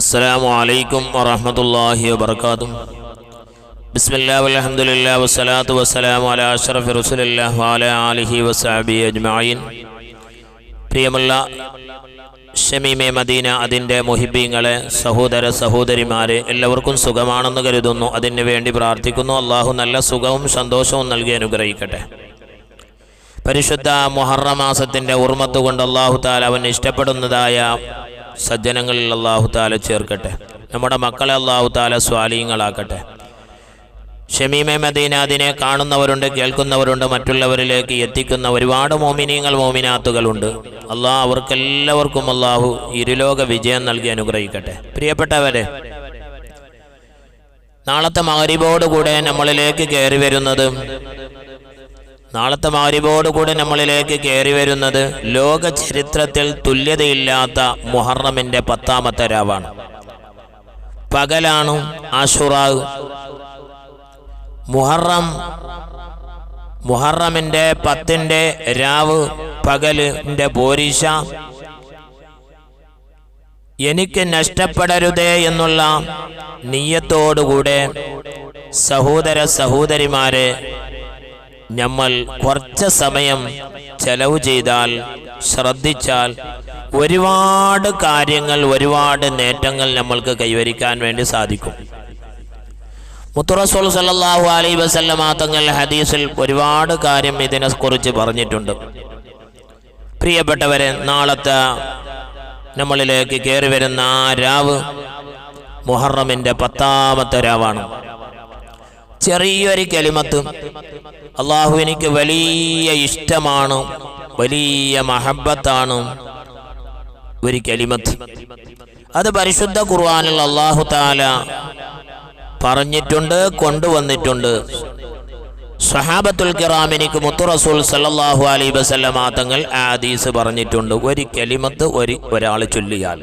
السلام عليكم ورحمة الله وبركاته بسم الله والحمد لله والصلاة والسلام على أشرف رسول الله وعلى آله وصحبه أجمعين പ്രിയമുള്ള ഷമീമെ മദീന അതിൻ്റെ മുഹിബീങ്ങളെ സഹോദര സഹോദരിമാരെ എല്ലാവർക്കും സുഖമാണെന്ന് കരുതുന്നു അതിന് വേണ്ടി പ്രാർത്ഥിക്കുന്നു അള്ളാഹു നല്ല സുഖവും സന്തോഷവും നൽകി അനുഗ്രഹിക്കട്ടെ പരിശുദ്ധ മുഹറ മാസത്തിൻ്റെ ഉർമത്ത് കൊണ്ട് അള്ളാഹു താല അവൻ ഇഷ്ടപ്പെടുന്നതായ സജ്ജനങ്ങളിൽ അള്ളാഹു താല ചേർക്കട്ടെ. നമ്മുടെ മക്കളെ അള്ളാഹു താല സ്വാലീങ്ങളാക്കട്ടെ ഷമീമെ മദീന അതിനെ കാണുന്നവരുണ്ട് കേൾക്കുന്നവരുണ്ട് മറ്റുള്ളവരിലേക്ക് എത്തിക്കുന്ന ഒരുപാട് മോമിനീങ്ങൾ മോമിനാത്തുകളുണ്ട്. അള്ളാഹ് അവർക്കെല്ലാവർക്കും അള്ളാഹു ഇരുലോക വിജയം നൽകി അനുഗ്രഹിക്കട്ടെ. പ്രിയപ്പെട്ടവരെ നാളത്തെ മകരിബോടുകൂടെ നമ്മളിലേക്ക് കയറി വരുന്നത് നാളത്തെ മാരിബോടുകൂടി നമ്മളിലേക്ക് കയറി വരുന്നത് ലോക ചരിത്രത്തിൽ തുല്യതയില്ലാത്ത മുഹറമിന്റെ പത്താമത്തെ രാവാണ്. പകലാണ് ആഷുറാവ് മുഹറം മുഹറമിന്റെ പത്തിന്റെ രാവ് പകലിന്റെ പോരീശ. എനിക്ക് നഷ്ടപ്പെടരുതേ എന്നുള്ള നീയത്തോടുകൂടെ സഹോദര സഹോദരിമാരെ നമ്മൾ കുറച്ച് സമയം ചെലവ് ചെയ്താൽ ശ്രദ്ധിച്ചാൽ ഒരുപാട് കാര്യങ്ങൾ ഒരുപാട് നേട്ടങ്ങൾ നമ്മൾക്ക് കൈവരിക്കാൻ വേണ്ടി സാധിക്കും. മുത്തുറസോൾ സല്ലാഹു അലൈ വസല്ലമ തങ്ങൾ ഹദീസിൽ ഒരുപാട് കാര്യം ഇതിനെ കുറിച്ച് പറഞ്ഞിട്ടുണ്ട്. പ്രിയപ്പെട്ടവരെ നാളത്തെ നമ്മളിലേക്ക് കയറി വരുന്ന ആ രാവ് മുഹറമിന്റെ പത്താമത്തെ രാവാണ്. ചെറിയൊരു കലിമത്ത്. അള്ളാഹു എനിക്ക് വലിയ ഇഷ്ടമാണ് വലിയ മഹബത്താണ് ഒരു കലിമത്ത്. അത് പരിശുദ്ധ ഖുർആാനിൽ അള്ളാഹു താല പറഞ്ഞിട്ടുണ്ട് കൊണ്ടുവന്നിട്ടുണ്ട്. സഹാബത്തുൽ കിറാമിനിക്ക് മുത്തു റസൂൽ സല്ലാഹു അലൈ വസല്ലമ തങ്ങൾ ആദീസ് പറഞ്ഞിട്ടുണ്ട്. ഒരു കലിമത്ത് ഒരു ഒരാൾ ചൊല്ലിയാൽ.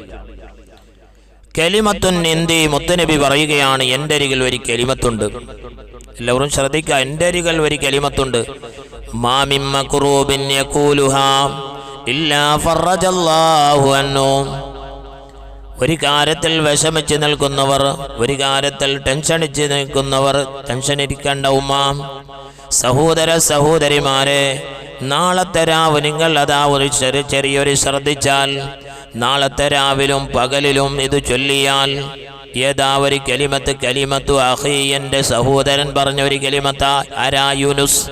കലിമത്തുൻ എന്തി മുത്തനബി പറയുകയാണ് എന്റെ അരികിൽ ഒരു കലിമത്തുണ്ട്. എല്ലാവരും ശ്രദ്ധിക്കുക. എന്റെ അരികൾ ഒരു കലിമത്തുണ്ട്. ഒരു കാര്യത്തിൽ വിഷമിച്ച് നിൽക്കുന്നവർ ഒരു കാര്യത്തിൽ ടെൻഷനിച്ച് നിൽക്കുന്നവർ ടെൻഷൻ ഇരിക്കേണ്ട ഉമ്മ സഹോദര സഹോദരിമാരെ നാളത്തെ രാവ് നിങ്ങൾ അതാ ഒരു ചെറിയ ചെറിയൊരു ശ്രദ്ധിച്ചാൽ നാളത്തെ രാവിലും പകലിലും ഇത് ചൊല്ലിയാൽ ഏതാ ഒരു കലിമത്ത് കലിമത്തു അഹി എന്റെ സഹോദരൻ പറഞ്ഞ ഒരു കലിമത്ത ആരാ യൂനുസ്.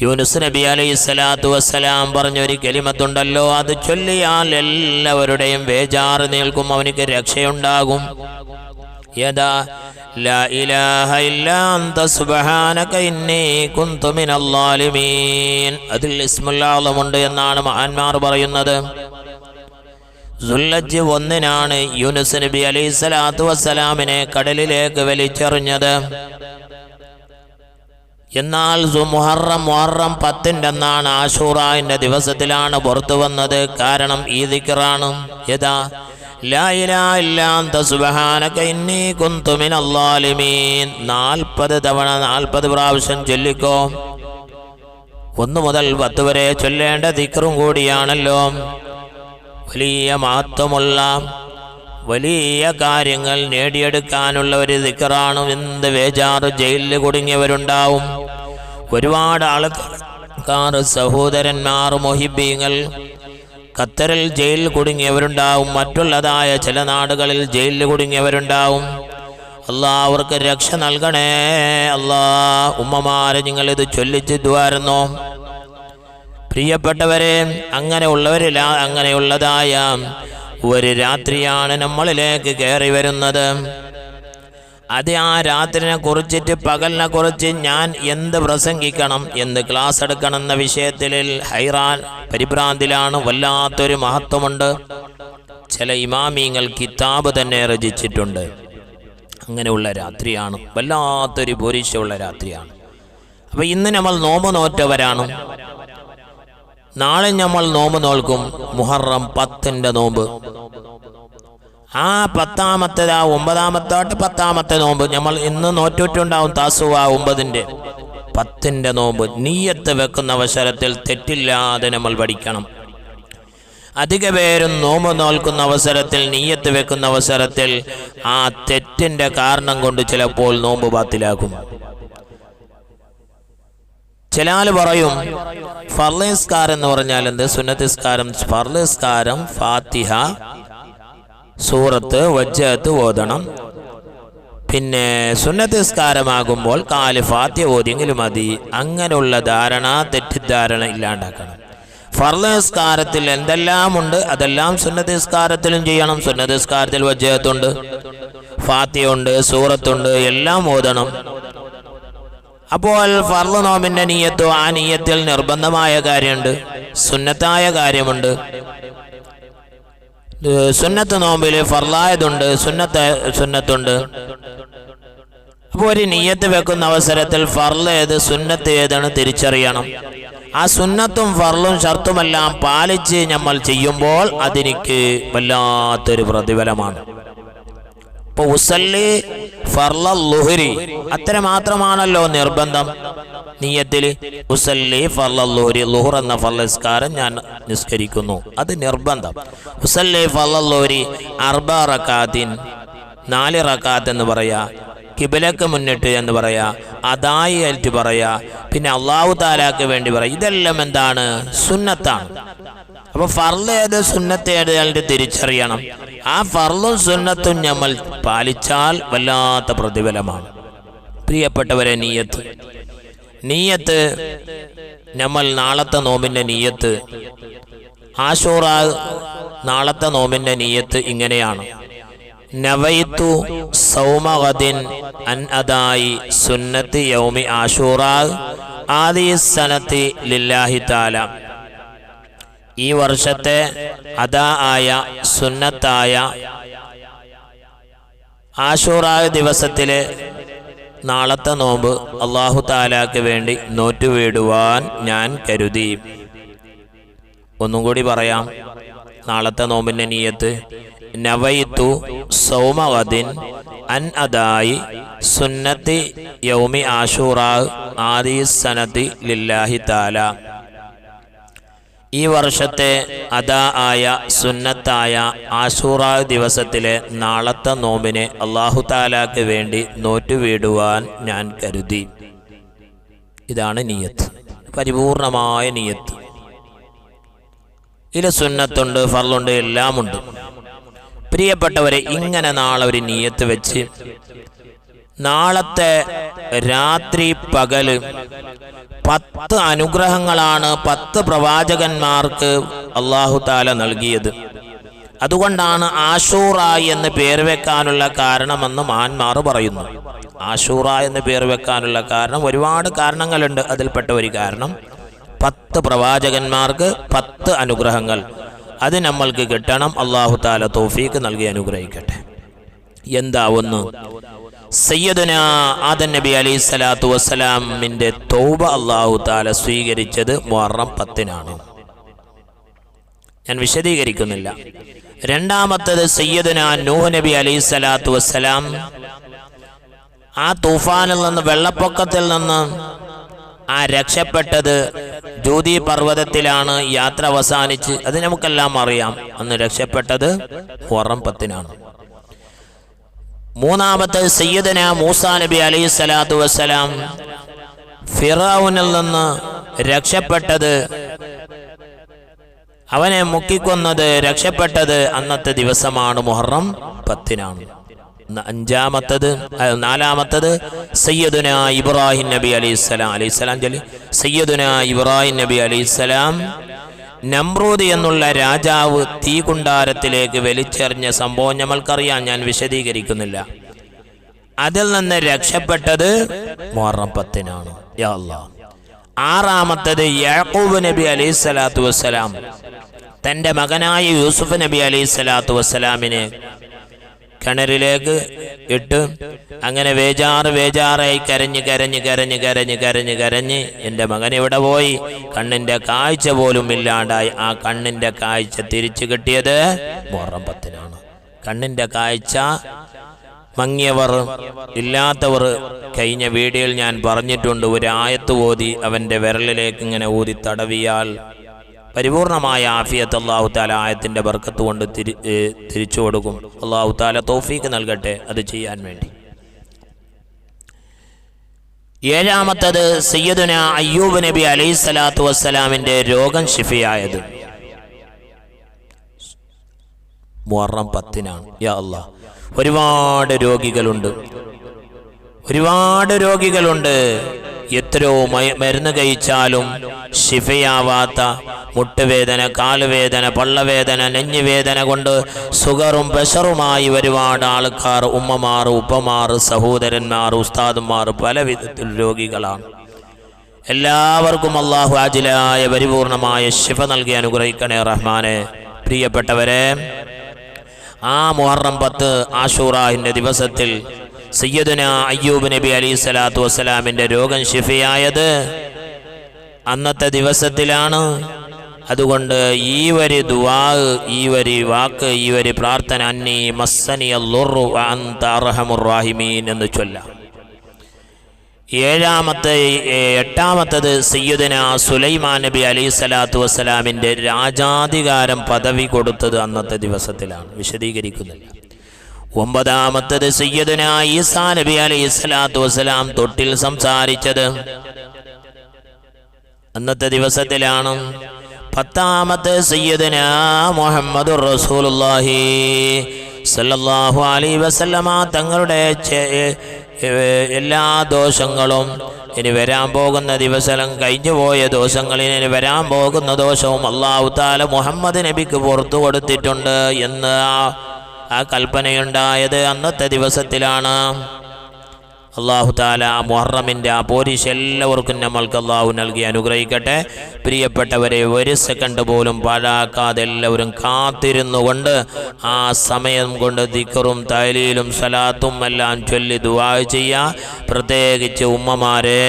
യൂനുസ് നബി അലൈഹി സ്വലാത്തു വസ്സലാം പറഞ്ഞൊരു കലിമത്തുണ്ടല്ലോ അത് ചൊല്ലിയാൽ എല്ലാവരുടെയും വേജാറ് നിൽക്കും അവനിക്ക് രക്ഷയുണ്ടാകും. ഏതാ ലാ ഇലാഹ ഇല്ലാ അന്ത സുബ്ഹാനക ഇന്നി കുന്തു മിനൽ ളാലിമീൻ അതിൽ ഇസ്മുല്ലാളമുണ്ട് എന്നാണ് മഹാന്മാർ പറയുന്നത്. സുല്ലജ് ഒന്നിനാണ് യൂനുസ് നബി അലൈഹി സ്വലാത്തു വസ്സലാമിനെ കടലിലേക്ക് വലിച്ചെറിഞ്ഞത്. എന്നാൽ മുഹറം മുഹറം പത്തിന്റെ അന്നാണ് ആഷൂറായിന്റെ ദിവസത്തിലാണ് പുറത്തു വന്നത്. കാരണം ഈ ദിക്കറാണ് യഥാ നാൽപ്പത് തവണ നാൽപ്പത് പ്രാവശ്യം ചൊല്ലിക്കോ. ഒന്നു മുതൽ പത്ത് വരെ ചൊല്ലേണ്ട ദിക്കറും കൂടിയാണല്ലോ. വലിയ മഹത്വമുള്ള വലിയ കാര്യങ്ങൾ നേടിയെടുക്കാനുള്ള ഒരു ദിക്കറാണ് എന്ത് വേജാറ് ജയിലിൽ കുടുങ്ങിയവരുണ്ടാവും. ഒരുപാട് ആൾക്കാർ സഹോദരന്മാർ മൊഹിബീങ്ങൾ ഖത്തറിൽ ജയിലിൽ കുടുങ്ങിയവരുണ്ടാവും. മറ്റുള്ളതായ ചില നാടുകളിൽ ജയിലിൽ കുടുങ്ങിയവരുണ്ടാവും. അല്ലാ അവർക്ക് രക്ഷ നൽകണേ. അല്ലാ ഉമ്മമാരെ നിങ്ങൾ ഇത് ചൊല്ലിച്ച് ദ്വാരുന്നോ പ്രിയപ്പെട്ടവരെ അങ്ങനെയുള്ളവരില്ല അങ്ങനെയുള്ളതായ ഒരു രാത്രിയാണ് നമ്മളിലേക്ക് കയറി വരുന്നത്. അത് ആ രാത്രിനെ കുറിച്ചിട്ട് പകലിനെ കുറിച്ച് ഞാൻ എന്ത് പ്രസംഗിക്കണം എന്ത് ക്ലാസ് എടുക്കണം എന്ന വിഷയത്തിൽ ഹൈറാൻ പരിഭ്രാന്തിലാണ് വല്ലാത്തൊരു മഹത്വമുണ്ട്. ചില ഇമാമിങ്ങൾ കിതാബ് തന്നെ രചിച്ചിട്ടുണ്ട്. അങ്ങനെയുള്ള രാത്രിയാണ് വല്ലാത്തൊരു ഭൂരിശമുള്ള രാത്രിയാണ്. അപ്പോൾ ഇന്ന് നമ്മൾ നോമ്പ് നോറ്റവരാണ്. നാളെ നമ്മൾ നോമ്പ് നോൽക്കും. മുഹറം പത്തിന്റെ നോമ്പ്. ആ പത്താമത്തെ ആ ഒമ്പതാമത്തോട്ട് പത്താമത്തെ നോമ്പ് നമ്മൾ ഇന്ന് നോറ്റൂറ്റുണ്ടാവും താസുവ ഒമ്പതിന്റെ. പത്തിന്റെ നോമ്പ്. നീയത്ത് വെക്കുന്ന അവസരത്തിൽ തെറ്റില്ലാതെ നമ്മൾ പഠിക്കണം. അധിക പേരും നോമ്പ് നോൽക്കുന്ന അവസരത്തിൽ നീയത്ത് വെക്കുന്ന അവസരത്തിൽ ആ തെറ്റിന്റെ കാരണം കൊണ്ട് ചിലപ്പോൾ നോമ്പ് ബാത്തിലാക്കും ചില ആൾ പറയും ഫർലിസ്കാരം എന്ന് പറഞ്ഞാൽ എന്ത്? സുന്നത്തിസ്കാരം. ഫർലിസ്കാരം ഫാത്തിഹ സൂറത്ത് വജ്ജത്ത് ഓതണം. പിന്നെ സുന്നത്തിസ്കാരമാകുമ്പോൾ കാൽ ഫാത്തിഹ ഓതിയെങ്കിലും മതി. അങ്ങനെയുള്ള ധാരണ തെറ്റിദ്ധാരണ ഇല്ലാണ്ടാക്കണം. ഫർലസ്കാരത്തിൽ എന്തെല്ലാം ഉണ്ട് അതെല്ലാം സുന്നതിസ്കാരത്തിലും ചെയ്യണം. സുന്നതിസ്കാരത്തിൽ വജ്ജത്തുണ്ട് ഫാത്തിയുണ്ട് സൂറത്തുണ്ട് എല്ലാം ഓതണം. അപ്പോൾ ഫർദ് നോമിന്റെ നീയത്തോ ആ നീയത്തിൽ നിർബന്ധമായ കാര്യമുണ്ട്. സുന്നത്തായ കാര്യമുണ്ട്. സുന്നത്ത് നോമ്പിൽ ഫർലായതുണ്ട് സുന്നത്ത് സുന്നത്തുണ്ട്. അപ്പോൾ ഒരു നീയത്ത് വെക്കുന്ന അവസരത്തിൽ ഫർൾ ഏത് സുന്നത്ത് ഏതാണ് തിരിച്ചറിയണം. ആ സുന്നത്തും ഫർളും ഷർത്തുമെല്ലാം പാലിച്ച് നമ്മൾ ചെയ്യുമ്പോൾ അതിനിക്ക് വല്ലാത്തൊരു പ്രതിഫലമാണ്. ലുഹരി. അത്ര മാത്രമാണല്ലോ നിർബന്ധം നീയത്തിൽ ലുഹരി ലുഹർ എന്ന ഫലസ്കാരം ഞാൻ നിസ്കരിക്കുന്നു. അത് നിർബന്ധം. ലുഹരി അർബ നാല് റക്കാത്ത് എന്ന് പറയാ കിബിലക്ക് മുന്നിട്ട് എന്ന് പറയാ അതായി ആയിട്ട് പറയാ പിന്നെ അള്ളാഹു താലാക്ക് വേണ്ടി പറയാ. ഇതെല്ലാം എന്താണ്? സുന്നത്താണ്. അപ്പൊ ഫർൾ ഏത് സുന്നത്ത് ഏത് അയാളുടെ തിരിച്ചറിയണം. ആ ഫർളും സുന്നത്തും നമ്മൾ പാലിച്ചാൽ വല്ലാത്ത പ്രതിഫലമാണ്. പ്രിയപ്പെട്ടവരെ നീയത്ത്. നീയത്ത് നമ്മൾ നാളത്തെ നോമ്പിന്റെ നീയത്ത് ആശൂറ നാളത്തെ നോമ്പിന്റെ നീയത്ത് ഇങ്ങനെയാണ്. നവയിത്തു സൗമഹദിൻ അൻ അദായി സുന്നത്തി യൗമി ആശൂറ ആദി സനത്തി ലില്ലാഹി താല ഈ വർഷത്തെ അതാ ആയ സുന്നത്തായ ആശൂറായ ദിവസത്തിലെ നാളത്തെ നോമ്പ് അള്ളാഹു താലാക്ക് വേണ്ടി നോറ്റുവീടുവാൻ ഞാൻ കരുതി. ഒന്നും കൂടി പറയാം. നാളത്തെ നോമ്പിന്റെ നീയത്ത് നവയിത്തു സൗമവദിൻ അൻ അദായി സുന്നത്തി യൗമി ആശൂറാ ആദി സനത്തി ലില്ലാഹി താല ഈ വർഷത്തെ അതാ ആയ സുന്നത്തായ ആശൂറ ദിവസത്തിലെ നാളത്തെ നോമ്പിനെ അള്ളാഹു താലാക്ക് വേണ്ടി നോറ്റുവീടുവാൻ ഞാൻ കരുതി. ഇതാണ് നിയത്ത്. പരിപൂർണമായ നിയത്ത്. ഇതിൽ സുന്നത്തുണ്ട് ഫർളുണ്ട് എല്ലാമുണ്ട്. പ്രിയപ്പെട്ടവരെ ഇങ്ങനെ നാളെ ഒരു നീയത്ത് വെച്ച് നാളത്തെ രാത്രി പകൽ പത്ത് അനുഗ്രഹങ്ങളാണ് പത്ത് പ്രവാചകന്മാർക്ക് അള്ളാഹു താല നൽകിയത്. അതുകൊണ്ടാണ് ആഷൂറ എന്ന് പേര് വെക്കാനുള്ള കാരണമെന്ന് മാന്മാർ പറയുന്നു. ആഷൂറ എന്ന് പേര് വെക്കാനുള്ള കാരണം ഒരുപാട് കാരണങ്ങളുണ്ട്. അതിൽപ്പെട്ട ഒരു കാരണം പത്ത് പ്രവാചകന്മാർക്ക് പത്ത് അനുഗ്രഹങ്ങൾ. അത് നമ്മൾക്ക് കിട്ടണം. അള്ളാഹു താല തോഫീക്ക് നൽകി അനുഗ്രഹിക്കട്ടെ. എന്താ ഒന്ന് സയ്യദന ആദൻ നബി അലൈഹി സ്വലാത്തു വസ്സലാമിന്റെ തൗബ അള്ളാഹു താല സ്വീകരിച്ചത് മുഹറം പത്തിനാണ്. ഞാൻ വിശദീകരിക്കുന്നില്ല. രണ്ടാമത്തത് സയ്യദന നൂഹ് നബി അലൈഹി സ്വലാത്തു വസ്സലാം ആ തൂഫാനിൽ നിന്ന് വെള്ളപ്പൊക്കത്തിൽ നിന്ന് ആ രക്ഷപ്പെട്ടത് ജ്യോതി പർവതത്തിലാണ് യാത്ര അവസാനിച്ച് അത് നമുക്കെല്ലാം അറിയാം. അന്ന് രക്ഷപ്പെട്ടത് മുഹറം പത്തിനാണ്. മൂന്നാമത്തെ സയ്യദന മൂസാ നബി അലൈഹി സ്വലാത്തു വസ്സലാം ഫിറാവുനിൽ നിന്ന് രക്ഷപ്പെട്ടത് അവനെ മുക്കിക്കൊന്നത് രക്ഷപ്പെട്ടത് അന്നത്തെ ദിവസമാണ് മുഹറം പത്തിനാണ്. അഞ്ചാമത്തത് നാലാമത്തത് സയ്യദുന ഇബ്രാഹിം നബി അലൈഹിസ്സലാം അലൈഹിസ്സലാം ചൊല്ലി സയ്യദുന ഇബ്രാഹിം നബി അലൈഹിസ്സലാം നമ്രൂദ് എന്നുള്ള രാജാവ് തീ തീകുണ്ടാരത്തിലേക്ക് വലിച്ചെറിഞ്ഞ സംഭവം നമ്മൾക്കറിയാം ഞാൻ വിശദീകരിക്കുന്നില്ല. അതിൽ നിന്ന് രക്ഷപ്പെട്ടത് മൊറപ്പത്തിനാണ്. ആറാമത്തത് യാക്കൂബ് നബി അലൈഹി സ്വലാത്തു വസ്സലാം. തന്റെ മകനായ യൂസുഫ് നബി അലൈഹി സ്വലാത്തു വസ്സലാമിനെ കിണറിലേക്ക് ഇട്ട് അങ്ങനെ വേജാറ് വേജാറായി കരഞ്ഞ് കരഞ്ഞ് കരഞ്ഞ് കരഞ്ഞ് കരഞ്ഞ് കരഞ്ഞ് എന്റെ മകൻ ഇവിടെ പോയി? കണ്ണിന്റെ കാഴ്ച പോലും ഇല്ലാണ്ടായി. ആ കണ്ണിന്റെ കാഴ്ച തിരിച്ചു കിട്ടിയത് മുഹറം പത്തിനാണ് കണ്ണിന്റെ കാഴ്ച മങ്ങിയവർ ഇല്ലാത്തവർ കഴിഞ്ഞ വീഡിയോയിൽ ഞാൻ പറഞ്ഞിട്ടുണ്ട്. ഒരു ആയത്ത് ഓതി അവന്റെ വിരലിലേക്ക് ഇങ്ങനെ ഊതി തടവിയാൽ പരിപൂർണമായ ആഫിയത്ത് അള്ളാഹു താല ആയത്തിന്റെ ബർക്കത്ത് കൊണ്ട് തിരി തിരിച്ചു കൊടുക്കും. അള്ളാഹു താല തോഫീക്ക് നൽകട്ടെ അത് ചെയ്യാൻ വേണ്ടി. ഏഴാമത്തത് സയ്യദുന അയ്യൂബ് നബി അലൈഹി സ്വലാത്തു വസ്സലാമിന്റെ രോഗം ഷിഫിയായത് മുഹറം പത്തിനാണ്. യാ അല്ലാ ഒരുപാട് രോഗികളുണ്ട്. ഒരുപാട് രോഗികളുണ്ട്. എത്രയോ മരുന്ന് കഴിച്ചാലും ശിഫയാവാത്ത മുട്ടുവേദന കാലുവേദന പള്ളവേദന നെഞ്ഞുവേദന കൊണ്ട് സുഗറും പ്രഷറുമായി ഒരുപാട് ആൾക്കാർ ഉമ്മമാർ ഉപ്പമാർ സഹോദരന്മാർ ഉസ്താദന്മാർ പല വിധത്തിൽ രോഗികളാണ്. എല്ലാവർക്കും അള്ളാഹു ആജിലായ പരിപൂർണമായ ശിഫ നൽകി അനുഗ്രഹിക്കണേ റഹ്മാനെ. പ്രിയപ്പെട്ടവരെ ആ മുഹറം പത്ത് ആഷൂറാഹിന്റെ ദിവസത്തിൽ സയ്യദുന അയ്യൂബ് നബി അലൈഹി സ്വലാത്തു വസ്സലാമിന്റെ രോഗം ഷിഫയായത് അന്നത്തെ ദിവസത്തിലാണ്. അതുകൊണ്ട് ഈ വരി ദുവാ ഈ വരി വാക്ക് ഈ വരി പ്രാർത്ഥന അന്നി മസ്സനി അല്ലുറു അന്ത അർഹമുർ റാഹിമീൻ എന്ന് ചൊല്ലാം. ഏഴാമത്തെ എട്ടാമത്തത് സയ്യദന സുലൈമാൻ നബി അലൈഹി സ്വലാത്തു വസ്സലാമിന്റെ രാജാധികാരം പദവി കൊടുത്തത് അന്നത്തെ ദിവസത്തിലാണ്. വിശദീകരിക്കുന്നില്ല. ഒമ്പതാമത്തത് സയ്യദനായി നബി അലൈഹി സ്വലാത്തു വസ്സലാം തൊട്ടിൽ സംസാരിച്ചത്. അന്നത്തെ ദിവസത്തിലാണ് പത്താമത്തെ സയ്യദന മുഹമ്മദ് റസൂലുള്ളാഹി സല്ലല്ലാഹു അലൈഹി വസല്ലമ. തങ്ങളുടെ എല്ലാ ദോഷങ്ങളും ഇനി വരാൻ പോകുന്ന ദിവസം കഴിഞ്ഞു പോയ ദോഷങ്ങളിൽ ഇനി വരാൻ പോകുന്ന ദോഷവും അള്ളാഹു താല മുഹമ്മദ് നബിക്ക് പുറത്തു കൊടുത്തിട്ടുണ്ട് എന്ന് ആ- കൽപ്പനയുണ്ടായത് അന്നത്തെ ദിവസത്തിലാണ്. അള്ളാഹു താല മുഹറമിന്റെ ആ പോരിശ് എല്ലാവർക്കും നമ്മൾക്ക് അള്ളാഹു നൽകി അനുഗ്രഹിക്കട്ടെ. പ്രിയപ്പെട്ടവരെ ഒരു സെക്കൻഡ് പോലും പാഴാക്കാതെ എല്ലാവരും കാത്തിരുന്നുകൊണ്ട് ആ സമയം കൊണ്ട് ദിക്കറും തൈലിയിലും സലാത്തും എല്ലാം ചൊല്ലി ദുവാ ചെയ്യുക പ്രത്യേകിച്ച് ഉമ്മമാരെ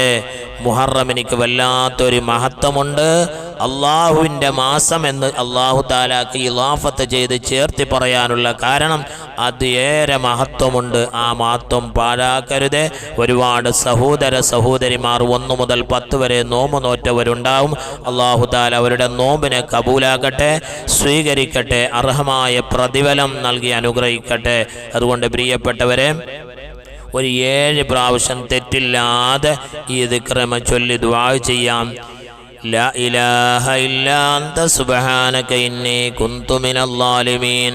മുഹറം എനിക്ക് വല്ലാത്തൊരു മഹത്വമുണ്ട്. അള്ളാഹുവിന്റെ മാസം എന്ന് അള്ളാഹു താലാക്ക് ഇലാഫത്ത് ചെയ്ത് ചേർത്തി പറയാനുള്ള കാരണം അത് ഏറെ മഹത്വമുണ്ട് ആ മഹത്വം പാഴാക്കരുത് ഒരുപാട് സഹോദര സഹോദരിമാർ ഒന്നു മുതൽ പത്ത് വരെ നോമ്പ് നോറ്റവരുണ്ടാവും അള്ളാഹു താല അവരുടെ നോമ്പിനെ കബൂലാക്കട്ടെ സ്വീകരിക്കട്ടെ അർഹമായ പ്രതിഫലം നൽകി അനുഗ്രഹിക്കട്ടെ അതുകൊണ്ട് പ്രിയപ്പെട്ടവരെ ഒരു ഏഴ് പ്രാവശ്യം തെറ്റില്ലാതെ ഈ ദിക്രമ ചൊല്ലി ദുആ ചെയ്യാം لا إله إلا أنت سبحانك إني كنت من الظالمين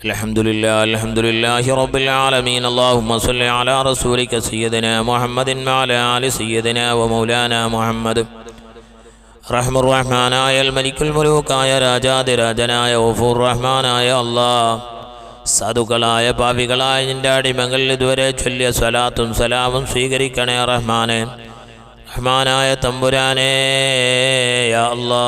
الحمد لله الحمد لله رب العالمين اللهم صل على رسولك سيدنا محمد وعلى آل سيدنا ومولانا محمد റഹ്മുർ റഹ്മാനായ മലിക്കുൽ മുലൂക്കായ രാജാതിരാജനായ ഓഫൂർ റഹ്മാനായ അള്ളാ സാധുക്കളായ പാപികളായ നിന്റെ അടിമകൾ ഇതുവരെ ചൊല്ലിയ സ്വലാത്തും സലാമും സ്വീകരിക്കണേ റഹ്മാനെ റഹ്മാനായ തമ്പുരാനേ യാ അല്ലാ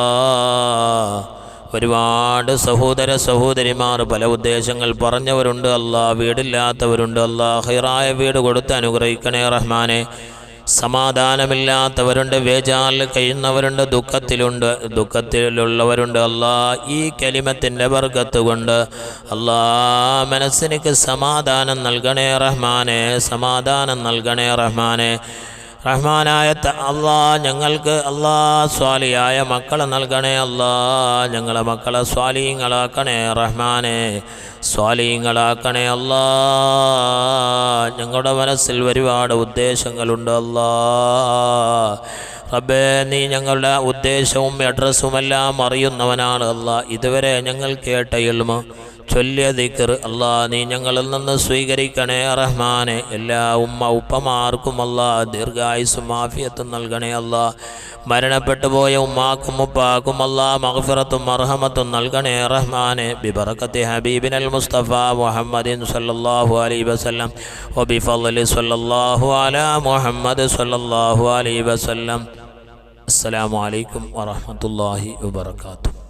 ഒരുപാട് സഹോദര സഹോദരിമാർ പല ഉദ്ദേശങ്ങൾ പറഞ്ഞവരുണ്ട്. അല്ലാ വീടില്ലാത്തവരുണ്ട്. അല്ലാ ഹൈറായ വീട് കൊടുത്ത് അനുഗ്രഹിക്കണേ റഹ്മാനെ. സമാധാനമില്ലാത്തവരുണ്ട്. വേജാലിൽ കഴിയുന്നവരുണ്ട്. ദുഃഖത്തിലുണ്ട്. ദുഃഖത്തിലുള്ളവരുണ്ട്. അല്ലാ ഈ കലിമത്തിന്റെ വർഗത്ത് കൊണ്ട് അല്ലാ മനസ്സിനക്ക് സമാധാനം നൽകണേ റഹ്മാനെ. സമാധാനം നൽകണേ റഹ്മാനെ. റഹ്മാനായ അള്ളാ ഞങ്ങൾക്ക് അള്ളാ സ്വാലിയായ മക്കളെ നൽകണേ അള്ളാ. ഞങ്ങളെ മക്കളെ സ്വാലീങ്ങളാക്കണേ റഹ്മാനെ. സ്വാലീങ്ങളാക്കണേ അള്ളാ. ഞങ്ങളുടെ മനസ്സിൽ ഒരുപാട് ഉദ്ദേശങ്ങളുണ്ട് അല്ലാ റബ്ബേ നീ ഞങ്ങളുടെ ഉദ്ദേശവും അഡ്രസ്സുമെല്ലാം അറിയുന്നവനാണ് അല്ലാ ഇതുവരെ ഞങ്ങൾ കേട്ട ഇൽമ ചൊല്ലിയ അല്ലാ നീ ഞങ്ങളിൽ നിന്ന് സ്വീകരിക്കണേ റഹ്മാനെ. എല്ലാ ഉമ്മ ഉപ്പമാർക്കും അല്ലാ ദീർഘായുസും മാഫിയത്തും നൽകണേ അല്ലാ മരണപ്പെട്ടു പോയ ഉമ്മാക്കും ഉപ്പാക്കും അല്ലാ മഹഫിറത്തും അർഹമത്തും നൽകണേ റഹ്മാനെ. ബിബറക്കത്തി അൽ മുസ്തഫ മുഹമ്മദിൻ സല്ലാഹു അലൈ വസ്ലം ഒബി ഫലി സല്ലാഹു അല മുഹമ്മദ് സല്ലാഹു അലൈ വസ്ലം അസ്സാം വലൈക്കും വാഹമത്തല്ലാഹി വബർക്കാത്തു